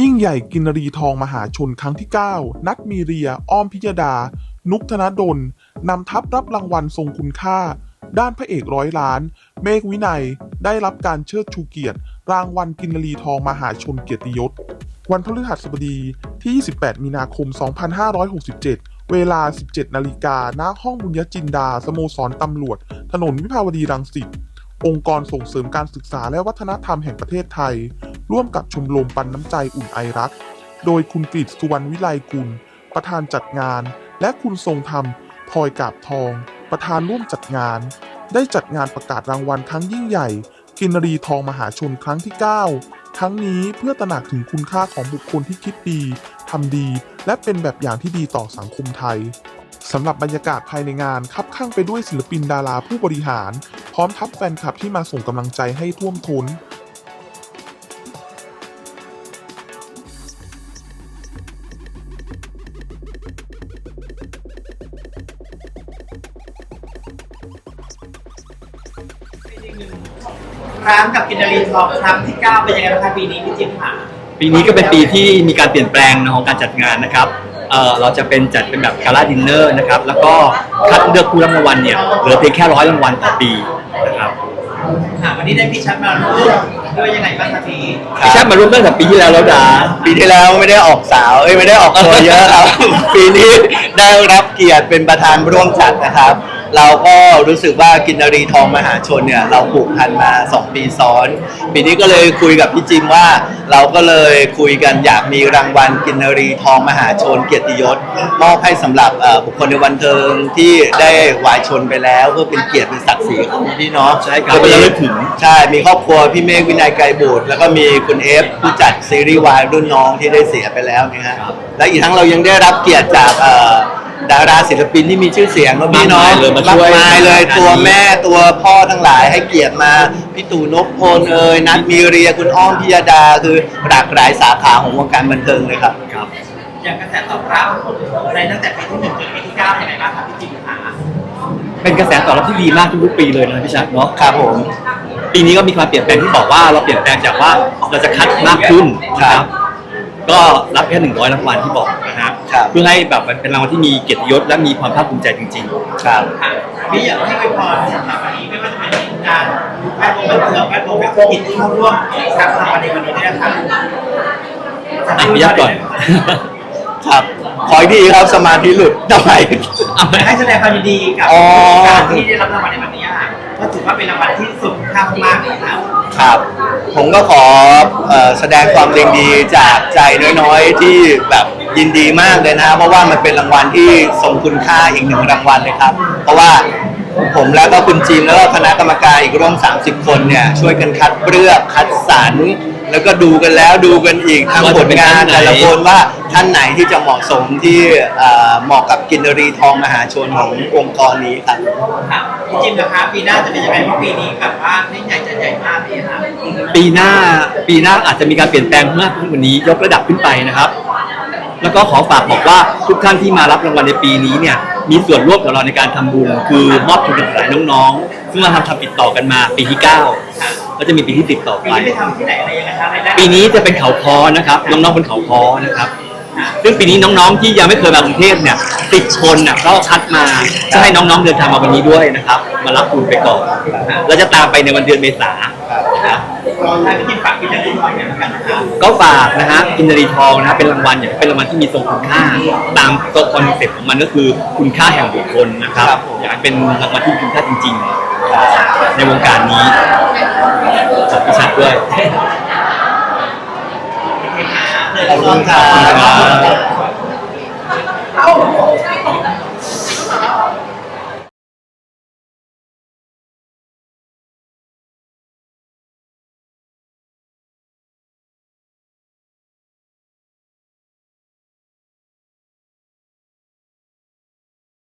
ยิ่งใหญ่กินรีทองมหาชนครั้งที่ 9 นัดมีเรีย อ้อมพิยดา นุกธนดล นำทัพรับรางวัลทรงคุณค่า ด้านพระเอกร้อยล้าน เมฆวินัย ได้รับการเชิดชูเกียรติ รางวัลกินรีทองมหาชนเกียรติยศ วันพฤหัสบดีที่ 28 มีนาคม 2567 เวลา 17 นาฬิกาณห้องบุญญจินดา สโมสรตำรวจ ถนนวิภาวดีรังสิต องค์กรส่งเสริมการศึกษาและวัฒนธรรมแห่งประเทศไทย ร่วมกับชมรมปันน้ำใจอุ่นไอรัก โดยคุณกฤษสุวรรณวิไลกุล ประธานจัดงาน และคุณทรงธรรมพลอยกาบทอง ประธานร่วมจัดงาน ได้จัดงานประกาศรางวัลครั้งยิ่งใหญ่ กินรีทองมหาชนครั้งที่9ครั้งนี้เพื่อตระหนักถึงคุณค่าของบุคคลที่คิดดีทำดี และเป็นแบบอย่างที่ดีต่อสังคมไทยสำหรับบรรยากาศภายในงานคับข้างไปด้วยศิลปินดาราผู้บริหาร พร้อมทัพแฟนคลับที่มาส่งกำลังใจให้ท่วมท้น ครั้งกับกินนารีทองครั้งที่ 9 เป็นยังไงบ้างคะปีนี้พี่จิ๊บค่ะ ปีนี้ก็เป็นปีที่มีการเปลี่ยนแปลงของการจัดงานนะครับเอ่อเราจะเป็นจัดเป็นแบบกาลาดินเนอร์นะครับ แล้วก็คัดเลือกผู้รับรางวัลเนี่ยเหลือเพียงแค่ร้อยรางวัลต่อปีนะครับค่ะวันนี้ได้พี่ชัดมาร่วมด้วยยังไงบ้างคะพี่พี่แชมป์มาร่วมตั้งแต่ปีที่แล้วแล้วดาปีที่แล้วไม่ได้ออกสาว เอ้ยไม่ได้ออกตัวเยอะครับ ปีนี้ได้รับเกียรติเป็นประธานร่วมจัดนะครับ เราก็รู้สึกว่ากินนารีทองมหาชนเนี่ยเราผูกพันมา 2 ปีซ้อน ปีนี้ก็เลยคุยกับพี่จิมว่า เราก็เลยคุยกันอยากมีรางวัลกินนารีทองมหาชน เกียรติยศมอบให้สำหรับบุคคลในวันเทิงที่ได้วายชนไปแล้วเพื่อเป็นเกียรติเป็นศักดิ์ศรีของพี่เนาะใช่ครับก็มีเราลึกถึงใช่มีครอบครัวพี่เมฆวินัยไกรบุตรแล้วก็มีคุณเอฟผู้จัดซีรีส์วายรุ่นน้องที่ได้เสียไปแล้วนะฮะและอีกทั้งเรายังได้รับเกียรติจากเดาราศิลปินที่มีชื่อเสียงก็มีเนาะมากมายเลยมาช่วยกมายเลยงานนี้ตัวแม่ตัวพ่อทั้งหลายให้เกียรติมาพี่ตู่นพพลเอ่ยนัทมีเรียคุณอ้อมพิยดาคือหลากหลายสาขาของวงการบันเทิงเลยครับ ครับ อย่างกระแสตอบรับในตั้งแต่ปีที่1จนปีที่9ยังไงบ้างคะพี่จิ๊บค่ะเป็นกระแสตอบรับที่ดีมากทุกๆปีเลยนะพี่ชัดเนาะครับผม ปีนี้ก็มีความเปลี่ยนแปลงที่บอกว่าเราเปลี่ยนแปลงจากว่าเราจะคัดมากขึ้นนะครับ ก็รับแค่หนึ่งร้อยรางวัลที่บอกนะฮะครับ เพื่อให้แบบมันเป็นรางวัลที่มีเกียรติยศและมีความภาคภูมิใจจริงๆครับ ค่ะพี่อยากให้อวยพรสำหรับวันนี้ไม่ว่าจะเป็นการแวดวงบันเทิงแวดวงธุรกิจที่เข้าร่วมรับรางวัลในวันนี้ด้วยนะคะอะพี่ยัดก่อน ครับ ขออีกทีครับสมาธิหลุดทำไม เอาไหม ให้แสดงความยินดีกับอ๋อ การที่ได้รับรางวัลในวันนี้ค่ะก็ถือว่าเป็นรางวัลที่สุดค่ามากๆเลยครับครับ ผมก็ขอเอ่อแสดงความยินดีจากใจน้อยๆ ที่แบบ ยินดีมากเลยนะเพราะว่ามันเป็นรางวัลที่ทรงคุณค่าอีกหนึ่งรางวัลเลยครับ เพราะว่าผมแล้วก็คุณจีมแล้วก็คณะกรรมการอีกร่วม 30 คนเนี่ยช่วยกันคัดเลือกคัดสรรแล้วก็ดูกันแล้วดูกันอีกทางผลงานแต่ละคนว่าท่านไหนที่จะเหมาะสมที่เอ่อเหมาะกับกินรีทองมหาชนขององค์กรนี้ครับค่ะพี่จิมนะคะปีหน้าจะเป็นยังไงเพราะปีนี้แบบว่าเล่นใหญ่จะใหญ่มากเลยค่ะปีหน้าปีหน้าอาจจะมีการเปลี่ยนแปลงมากขึ้นกว่านี้ยกระดับขึ้นไปนะครับ แล้วก็ขอฝากบอกว่าทุกท่านที่มารับรางวัลในปีนี้เนี่ยมีส่วนร่วมกับเราในการทำบุญคือมอบทุนการศึกษาให้น้องๆ ซึ่งเราทำทำติดต่อกันมาปีที่ 9 ก็จะมีปีที่10ต่อปีไปนี้ไปทำที่ไหนอะไรยังไงคะรายได้ปีนี้จะเป็นเขาคอนะครับน้องๆบนเขาคอนะครับซึ่งปีนี้น้องๆที่ยังไม่เคยมากรุงเทพเนี่ยติดคนน่ะก็คัดมาจะให้น้องๆเดินทางมาวันนี้ด้วยนะครับ มารับทุนไปก่อนเราจะตามไปในวันเดือนเมษา นะครับให้พี่จิมฝากพี่จะดูหน่อยกันนะคะก็ฝากนะฮะกินนารีทองนะฮะเป็นรางวัลอย่างเป็นรางวัลที่มีทรงคุณค่า ตามตัวคอนเซ็ปต์ของมันก็คือคุณค่าแห่งบุคคลนะครับครับผมอยากให้เป็นรางวัลที่มีคุณค่าจริงๆ ในวงการนี้ขอบคุณชัดด้วย ขอบคุณครับ เอ้า